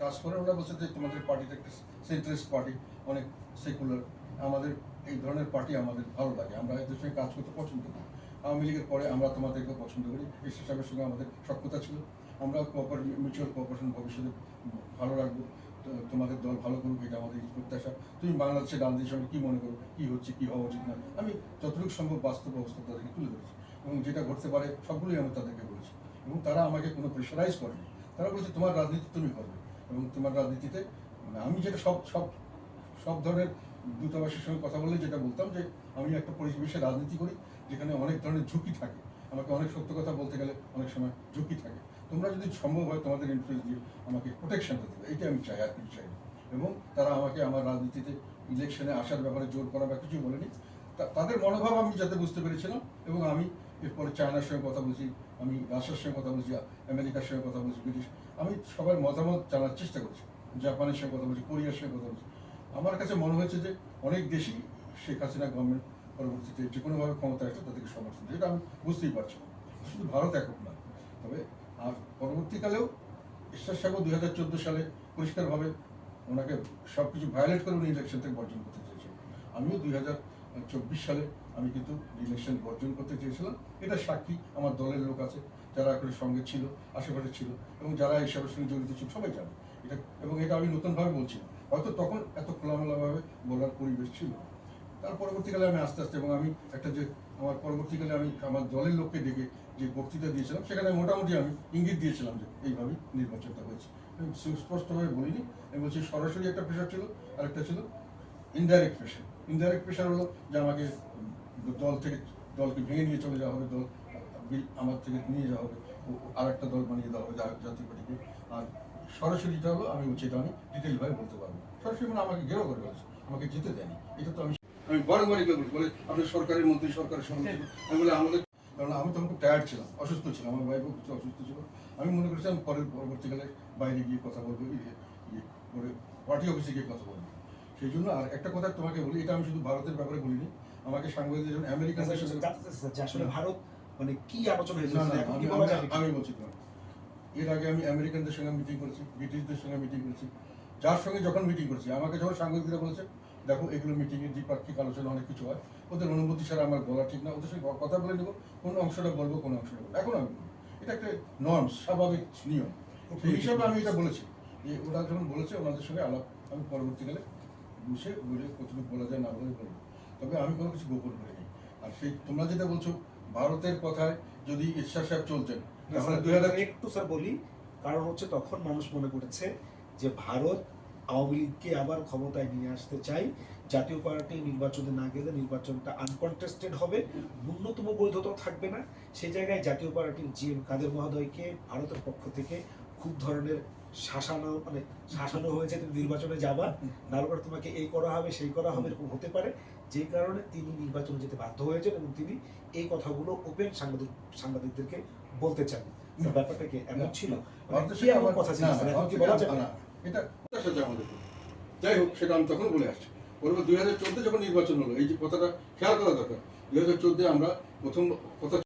কাজ করে, ওরা বলছে যে তোমাদের পার্টিটা একটা সেন্ট্রালিস্ট পার্টি অনেক সেকুলার আমাদের এই ধরনের পার্টি আমাদের ভালো লাগে। আমরা এদের সঙ্গে কাজ করতে পছন্দ করি। আওয়ামী লীগের পরে আমরা তোমাদেরকে পছন্দ করি। এসএস সাহেবের সঙ্গে আমাদের সক্ষতা ছিল। আমরা কোঅপারেট মিউচুয়াল কোঅপারেশন ভবিষ্যতে ভালো রাখব। তোমাদের দল ভালো করুক, এটা আমাদের প্রত্যাশা। তুমি বাংলাদেশের রাজনীতির সঙ্গে কী মনে করো? কী হচ্ছে, কী হওয়া উচিত না? আমি যতটুকু সম্ভব বাস্তব অবস্থা তাদেরকে তুলে ধরেছি। এবং যেটা ঘটতে পারে, সবগুলোই আমি তাদেরকে বলেছি। এবং তারা আমাকে কোনো প্রেশারাইজ করেনি। তারা বলছে, তোমার রাজনীতি তুমি করবে। এবং তোমার রাজনীতিতে মানে আমি যেটা সব সব সব ধরনের দূতাবাসের সঙ্গে কথা বলে যেটা বলতাম যে, আমি একটা পরিবেশে রাজনীতি করি যেখানে অনেক ধরনের ঝুঁকি থাকে। আমাকে অনেক সত্য কথা বলতে গেলে অনেক সময় ঝুঁকি থাকে। তোমরা যদি সম্ভব হয় তোমাদের ইনফ্লুয়েন্স দিয়ে আমাকে প্রোটেকশনটা দেবে এটা আমি চাই, আর কিছু চাই এবং তারা আমাকে আমার রাজনীতিতে ইলেকশনে আসার ব্যাপারে জোর করা বা কিছু বলেনি। তাদের মনোভাব আমি যাতে বুঝতে পেরেছিলাম এবং আমি এরপরে চায়নার সঙ্গে কথা বলছি, আমি রাশিয়ার সঙ্গে কথা বলছি, আমেরিকার সঙ্গে কথা বলছি, ব্রিটিশ, আমি সবার মতামত জানার চেষ্টা করছি, জাপানের সঙ্গে কথা বলছি, কোরিয়ার সঙ্গে কথা বলছি। আমার কাছে মনে হয়েছে যে অনেক দেশই শেখ হাসিনা গভর্নমেন্ট পরবর্তীতে যে কোনোভাবে ক্ষমতা আসলে তাদেরকে সমর্থন দেয় এটা আমি বুঝতেই পারছি শুধু ভারত একক না তবে আর পরবর্তীকালেও ঈশ্বর সাগর দুই হাজার চোদ্দ সালে পরিষ্কারভাবে ওনাকে সব কিছু ভায়োলেট করে উনি ইলেকশন থেকে বর্জন করতে চেয়েছিলেন আমিও দুই হাজার চব্বিশ সালে আমি কিন্তু ইলেকশন বর্জন করতে চেয়েছিলাম। এটা সাক্ষী আমার দলের লোক আছে, যারা এখন সঙ্গে ছিল, আশেপাশে ছিল, এবং যারা এসবের সঙ্গে জড়িত ছিল, সবাই জানে। এটা, এবং এটা আমি নতুনভাবে বলছি হয়তো তখন এত খোলামেলাভাবে বলার পরিবেশ ছিল তার পরবর্তীকালে আমি আস্তে আস্তে, এবং আমি একটা যে, আমার পরবর্তীকালে আমি আমার দলের লোককে ডেকে যে বক্তৃতা দিয়েছিলাম, সেখানে মোটামুটি আমি ইঙ্গিত দিয়েছিলাম যে, এইভাবেই নির্বাচনটা হয়েছে। আমি সুস্পষ্টভাবে বলিনি। আমি বলছি সরাসরি একটা প্রেশার ছিল আর একটা ছিল ইনডাইরেক্ট প্রেশার ইনডাইরেক্ট প্রেশার হলো যে আমাকে দল থেকে দলকে ভেঙে নিয়ে চলে যাওয়া হবে দল আমার থেকে নিয়ে যাওয়া হবে আর একটা দল বানিয়ে দেওয়া হবে জাতীয় পার্টিকে। আর সরাসরিটা হলো আমি এটা আমি ডিটেলভাবে বলতে পারব সরাসরি মানে আমাকে ঘেরো করে বলছে আমাকে যেতে দেয়নি। এটা তো আমি আমি বারংবার এগুলো বলছি বলে আপনি সরকারের মন্ত্রী সরকারের সঙ্গে আমি বলে আমাদের কারণ আমি তখন খুব টায়ার্ড ছিলাম অসুস্থ ছিলাম আমার ওয়াইফও কিছু অসুস্থ ছিল। আমি মনে করেছিলাম পরের পরবর্তীকালে বাইরে গিয়ে কথা বলব ইয়ে ইয়ে করে পার্টি অফিসে গিয়ে কথা বলব। সেই জন্য আর একটা কথা তোমাকে বলি এটা আমি শুধু ভারতের ব্যাপারে বলিনি আমাকে সাংবাদিকদের জন্য আমেরিকানদের সাথে জানতে চাচ্ছি যে আসলে ভারত মানে কি আলোচনা হয়েছে? আমি বলছি এর আগে আমি আমেরিকানদের সঙ্গে মিটিং করেছি ব্রিটিশদের সঙ্গে মিটিং করেছি। যার সঙ্গে যখন মিটিং করেছি আমাকে যখন সাংবাদিকরা বলেছে দেখো এগুলো মিটিংয়ে দ্বিপাক্ষিক আলোচনা অনেক কিছু হয়। ওদের অনুমতি ছাড়া আমার বলা ঠিক না। ওদের সঙ্গে কথা বলে নেব কোন অংশটা বলব কোন অংশটা বলব এখন আমি এটা একটা নর্মস স্বাভাবিক নিয়ম। সেই হিসাবে আমি এটা বলেছি যে ওরা যখন বলেছে ওনাদের সঙ্গে আলাপ আমি পরবর্তীকালে বসে বলে কতটুকু বলা যায় না বলে বলব। তবে আমি কোনো কিছু গোপন করিনি আর সেই তোমরা যেটা বলছো ভারতের কথায় যদি ঈশ্বর সাহেব চলতেন দুই হাজার একটু স্যার বলি কারণ হচ্ছে তখন মানুষ মনে করেছে যে ভারত আওয়ামী লীগকে আবার ক্ষমতায় নিয়ে আসতে চাই। জাতীয় পার্টি নির্বাচনে না গেলে নির্বাচনটা আনকনটেস্টেড হবে ন্যূনতম বৈধতা থাকবে না। সেই জায়গায় জাতীয় পার্টির জি এম কাদের মহোদয়কে ভারতের পক্ষ থেকে খুব ধরনের শাসানো মানে শাসানো হয়েছে তুমি নির্বাচনে যাবা নাহলে তোমাকে এই করা হবে সেই করা হবে এরকম হতে পারে। যে কারণে তিনি নির্বাচনে যেতে বাধ্য হয়েছেন এবং তিনি এই কথাগুলো ওপেন সাংবাদিক সাংবাদিকদেরকে বলতে চান। ব্যাপারটা কি এমন ছিল? মানে এমন কথা ছিল? এখন কি বলা যাবে? না, এটা আমাদের যাই হোক সেটা আমি তখন বলে আসছি। বলব দুই হাজার চোদ্দে যখন নির্বাচন হলো এই যে কথাটা খেয়াল করা দরকার। দুই হাজার চোদ্দে আমরা প্রথম কথা